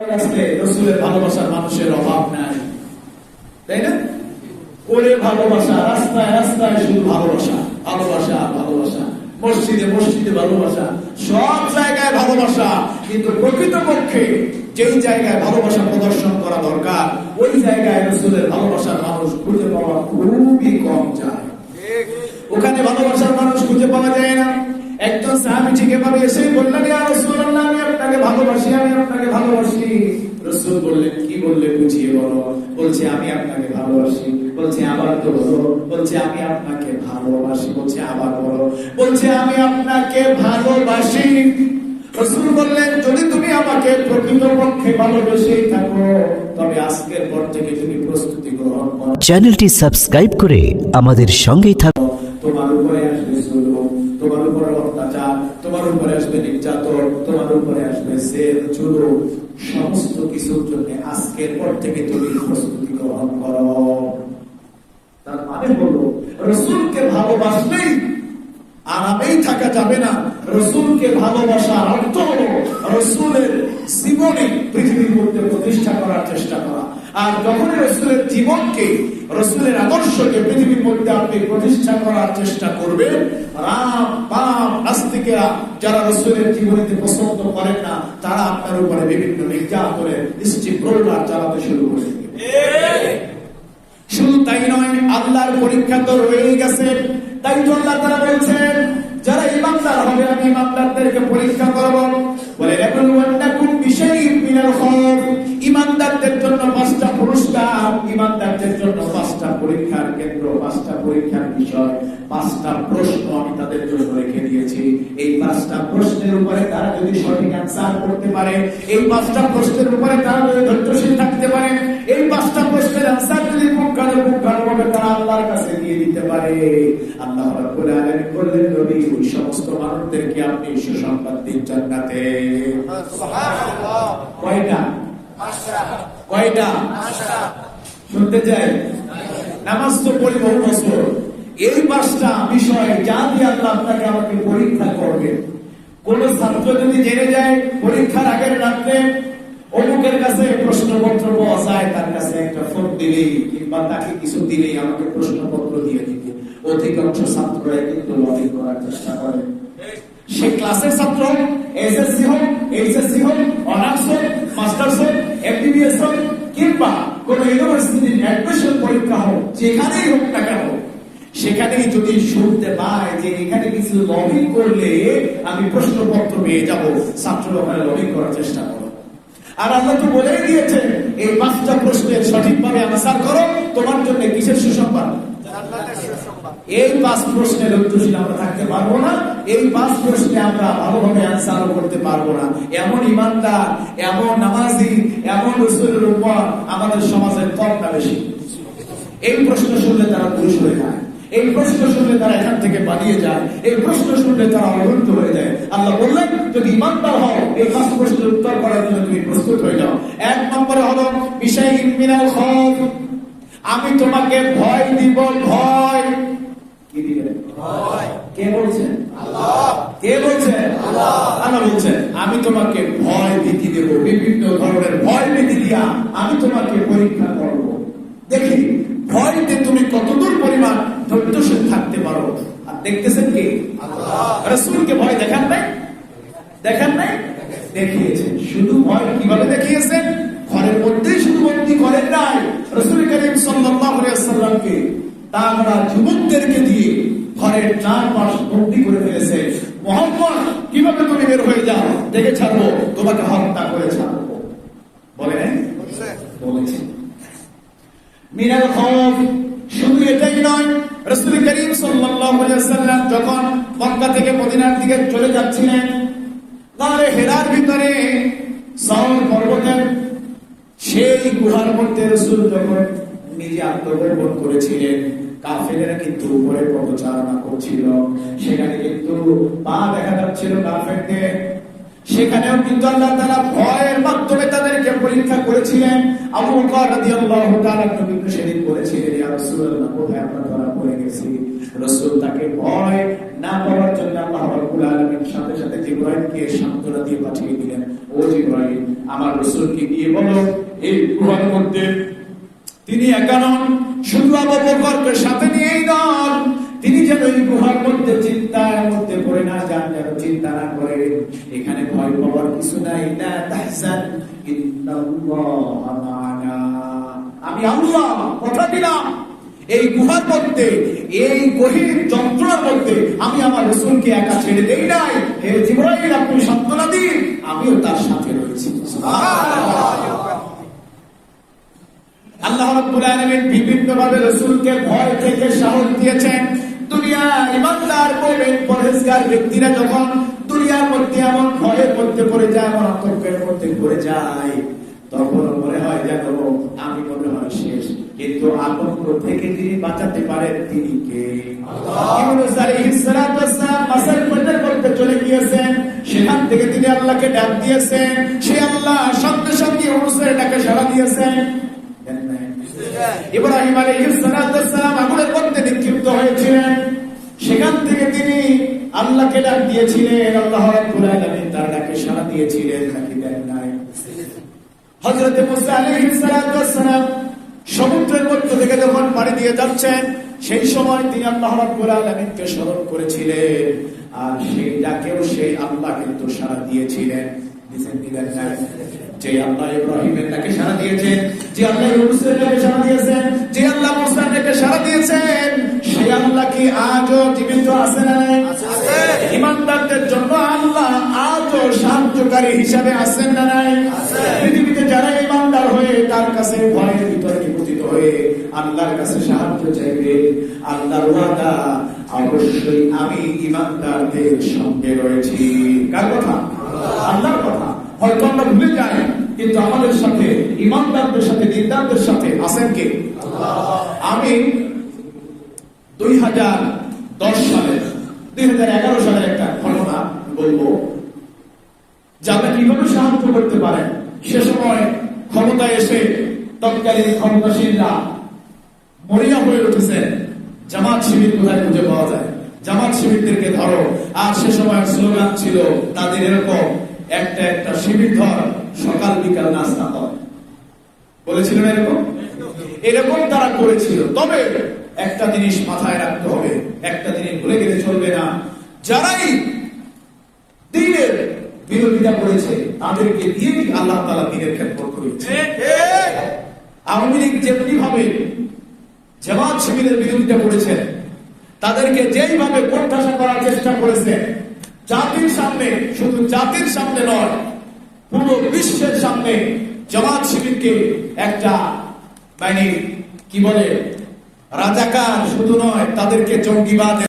আসলে রসুলের ভালোবাসার মানুষের অভাব নাই। তাই না? করে ভালোবাসা, রাস্তায় রাস্তায় শুধু ভালোবাসা ভালোবাসা ভালোবাসা। মসজিদে মসজিদে ভালোবাসা, সব জায়গায় ভালোবাসা। কিন্তু প্রকৃতপক্ষে যেই জায়গায় ভালোবাসা প্রদর্শন করা দরকার, ওই জায়গায় রসুলের ভালোবাসার মানুষ খুঁজে পাওয়া খুবই কম যায়। ওখানে ভালোবাসার মানুষ খুঁজে পাওয়া যায় না। একজন সাহাবি ঠিক এভাবে এসে বললেন, ইয়া রাসূলুল্লাহ, আমি আপনাকে ভালোবাসি, আমি আপনাকে ভালোবাসি। রসুল বললেন, কি বললে বুঝিয়ে বলো? বলছে, আমি আপনাকে ভালোবাসি। বলছে, আবার তো বলো। বলছে, আমি আপনাকে ভালোবাসি। বলছে, আবার বলো। বলছে, আমি আপনাকে ভালোবাসি। রসুল বললেন, যদি তুমি আমাকে প্রকৃতপক্ষে ভালোবেসেই থাকো, তবে আজকের পর থেকে তুমি প্রস্তুতি গ্রহণ করো। চ্যানেলটি সাবস্ক্রাইব করে আমাদের সঙ্গেই থাকুন তোমার উপরে আসবে জুলুম তোমার উপরে অত্যাচার তোমার উপরে আসবে নির্যাতন তোমার উপরে আসবে সমস্ত কিছুর জন্য আজকের পর থেকে তুমি প্রস্তুতি গ্রহণ করো। তার মানে হলো, রসুলকে ভালোবাসলেই আরামেই থাকা যাবে না। রসুলকে ভালোবাসার অর্থ হলো, রসুলের জীবনে পৃথিবীর মধ্যে প্রতিষ্ঠা করা আর যখন রসুলের জীবনকে, রসুলের আদর্শকে পৃথিবীর মধ্যে আপনি প্রতিষ্ঠা করার চেষ্টা করবেন, রাম বাম নাস্তিকেরা যারা রসুলের জীবনীতে পছন্দ করেন না, তারা আপনার উপরে বিভিন্ন নির্যাতনের প্রহ্লাদ চালাতে শুরু করে শুধু তাই নয়, আল্লাহর পরীক্ষা তো রয়েই গেছে। তাই তো আল্লাহ তারা বলছেন, যারা ইমানদার হবে, আমি ইমানদারদেরকে পরীক্ষা করব। বলে এখন মিনাল খাউফ। ইমানদারদের জন্য পাঁচটা ইমানদারদের জন্য পাঁচটা পরীক্ষার কেন্দ্র পাঁচটা পরীক্ষার বিষয় পাঁচটা প্রশ্ন আমি তাদের জন্য রেখে দিয়েছি। এই পাঁচটা প্রশ্নের উপরে তারা যদি সঠিক অ্যান্সার করতে পারে এই পাঁচটা প্রশ্নের উপরে তারা যদি ধৈর্যশীল থাকতে পারে এই পাঁচটা প্রশ্নের অ্যান্সার যদি পুঙ্খানু পুঙ্খানুভাবে তারা আল্লাহর কাছে দিয়ে দিতে পারে। আল্লাহ রাব্বুল আলামিন বললেন নবী ওই সমস্ত মানুষদেরকে আপনি সুসংবাদ দিন জান্নাতে। কয়টা? কয়টা? শুনতে চাই। নামাজ তো পড়ি বহু বছর। এই পাঁচটা বিষয় যা দিয়ে আল্লাহ আপনাকে আমাকে পরীক্ষা করবে। কোন ছাত্র যদি জেনে যায়, পরীক্ষার আগের রাত্রে অমুকের কাছে প্রশ্নপত্র যায়, তার কাছে একটা ফোন দিলেই কিংবা তাকে কিছু দিলেই আমাকে প্রশ্নপত্র দিয়ে দিবে অধিকাংশ ছাত্ররাই কিন্তু লড়াই করার চেষ্টা করে। সে ক্লাসের ছাত্র এসএসসি হোক এইচএসসি হোক অনার্স হোক মাস্টার্স হোক এমবিবিএস হোক কিংবা কোন ইউনিভার্সিটির অ্যাডমিশন পরীক্ষা হোক, যেখানেই হোক না কেন সেখানেই যদি শুনতে পায় যে এখানে কিছু লবিং করলে আমি প্রশ্নপত্র পেয়ে যাব, ছাত্ররা ওখানে লবিং করার চেষ্টা করো। আর আল্লাহ তো বলেই দিয়েছেন, এই পাঁচটা প্রশ্নের সঠিকভাবে আনসার করো, তোমার জন্য কিসের সুসংবাদ? এই পাঁচ প্রশ্নের উত্তরশীল আমরা থাকতে পারব না, এই পাঁচ প্রশ্নে আমরা ভালোভাবে অ্যান্সার করতে পারব না। এমন ইমানদার, এমন নামাজি, এমন রসুলের উপর আমাদের সমাজের কমটা বেশি। এই প্রশ্ন শুনলে তারা পুরুষ হয়ে যায়। এই প্রশ্ন শুনলে তারা এখান থেকে পালিয়ে যায়। এই প্রশ্ন শুনলে তারা অবরুদ্ধ হয়ে যায়। আল্লাহ বললেন, যদি ইমানদার হও, এই পাঁচ প্রশ্নের উত্তর করার জন্য তুমি প্রস্তুত হয়ে যাও। এক নম্বরে হলো বিষয় আমি তোমাকে ভয় দিব, ভয় কে বলছেন? কে বলছেন? আল্লাহ বলছেন, আমি তোমাকে ভয় ভীতি দেব, বিভিন্ন ধরনের ভয় ভীতি দিয়া আমি তোমাকে পরীক্ষা করব। দেখি, ভয়তে তুমি কতদূর পরিমাণ ধৈর্যশীল থাকতে পারো? আর দেখতেছেন কি? রসুলকে ভয় দেখান নাই? দেখান নাই? দেখিয়েছেন। শুধু ভয় কীভাবে দেখিয়েছেন? ঘরের মধ্যেই শুধু বন্দি করেন নাই। রসুল করিম সাল্লামকে তারা যুবকদেরকে দিয়ে ঘরের চার চারপাশ বন্দি করে ফেলেছে। মোহাম্মদ কীভাবে তুমি বের হয়ে যাও? দেখে ছাড়বো, তোমাকে হত্যা করে ছাড়বো। বলে বলেছে। মিনাল শুধু এটাই নয়, রসুল করিম সাল্লাল্লাহু আলাইহি সাল্লাম যখন মক্কা থেকে মদিনার দিকে চলে যাচ্ছিলেন তাহলে হেরার ভিতরে সাউল পর্বতের সেই গুহার মধ্যে রসুল যখন নিজে আত্মগোপন করেছিলেন। কাফেরেরা কিন্তু উপরে পদচারণা করছিল। সেখানে কিন্তু পা দেখা যাচ্ছিল কাফেরদের। সেখানেও কিন্তু আল্লাহ তারা ভয়ের মাধ্যমে তাদেরকে পরীক্ষা করেছিলেন। আবু বকর রাদিয়াল্লাহু আমার রাসূলকে গিয়ে বলো, এই গুহার মধ্যে তিনি একা নন, শুধু সাথে নিয়েই নন। তিনি যেন এই গুহার মধ্যে চিন্তার মধ্যে পড়ে না যান, যেন চিন্তা না করে এখানে ভয় পাওয়ার কিছু নাই। আমি কথা দিলাম। এই গুহার মধ্যে, এই গভীর যন্ত্রণার মধ্যে আমি আমার রসুলকে একা ছেড়ে দেই নাই। হে জিবরাইল, আপনি সান্ত্বনা দিন। আমিও তার সাথে রয়েছি। আল্লাহ রাব্বুল আলামিন বিভিন্ন ভাবে রাসূলকে ভয় থেকে সাহস দিয়েছেন। দুনিয়া ইমানদার মুমিন পরহেজগার ব্যক্তিরা যখন দুনিয়ার মধ্যে এমন ভয়ের মধ্যে পড়ে যায় এমন আতঙ্কের মধ্যে পড়ে যায় তখন মনে হয় যেন আমি মনে হয় শেষ। কিন্তু আতঙ্ক থেকে যিনি বাঁচাতে পারেন তিনি কে? চলে গিয়েছেন। সেখান থেকে তিনি আল্লাহকে ডাক দিয়েছেন। সে আল্লাহ সঙ্গে সঙ্গে ইউনূসের ডাকে সাড়া দিয়েছেন? ইব্রাহিম নিক্ষিপ্ত হয়েছিলেন। সেখান থেকে তিনি আল্লাহকে ডাক দিয়েছিলেন, আল্লাহ তার ডাকে দিয়েছিলেন, নাকি দেন নাই? সমুদ্রের মধ্য থেকে যখন পাড়ি দিয়ে যাচ্ছেন, সেই সময় তিনি আল্লাহ স্মরণ করেছিলেন। আর সেই ডাকেও সেই আল্লাহ কিন্তু সাড়া দিয়েছিলেন। দিয়েছেন কি দেন নাই? যে আল্লাহ ইব্রাহিমের ডাকে সাড়া দিয়েছেন যে আল্লাহ ইউনুসের ডাকে সাড়া দিয়েছেন যে আল্লাহ মুসার ডাকে সাড়া দিয়েছেন সেই আল্লাহ কি আজও জীবিত আছে না নাই? ইমানদারদের জন্য আল্লাহ আজও সাহায্যকারী হিসাবে আছেন না নাই? পৃথিবীতে যারা ইমানদার হয়ে তার কাছে ভয়ের ভিতরে নিপতিত হয়ে আল্লাহর কাছে সাহায্য চাইবে আল্লাহর ওয়াদা অবশ্যই আমি ইমানদারদের সঙ্গে রয়েছি। কার কথা? আল্লাহর কথা। হয়তো আমরা ভুলে যাই কিন্তু আমাদের সাথে ইমানদারদের সাথে দিনদারদের সাথে আছেন কে? আমি দুই হাজার দশ সালের দুই হাজার এগারো সালের একটা ঘটনা বলব। যে আপনি কীভাবে সাহায্য করতে পারেন সে সময় ক্ষমতায় এসে তৎকালীন ক্ষমতাসীনরা মরিয়া হয়ে উঠেছেন জামাত শিবির কোথায় খুঁজে পাওয়া যায়? জামাত শিবিরদেরকে ধরো। আর সে সময় স্লোগান ছিল, তাদের এরকম একটা একটা শিবির ধর, সকাল বিকাল নাস্তা কর। বলেছিলেন এরকম? এরকম তারা করেছিল। তবে একটা জিনিস মাথায় রাখতে হবে, একটা জিনিস ভুলে গেলে চলবে না। যারাই দিনের বিরোধিতা করেছে, তাদেরকে দিয়েই আল্লাহ তালা দিনের ক্ষেত্র করেছে। আওয়ামী লীগ যেমনি ভাবে জামাত শিবিরের বিরোধিতা করেছেন তাদেরকে যেইভাবে কোণঠাসা করার চেষ্টা করেছে, জাতির সামনে, শুধু জাতির সামনে নয়, পুরো বিশ্বের সামনে জামাত শিবিরকে একটা মানে কি বলে, রাজাকার শুধু নয়, তাদেরকে জঙ্গিবাদ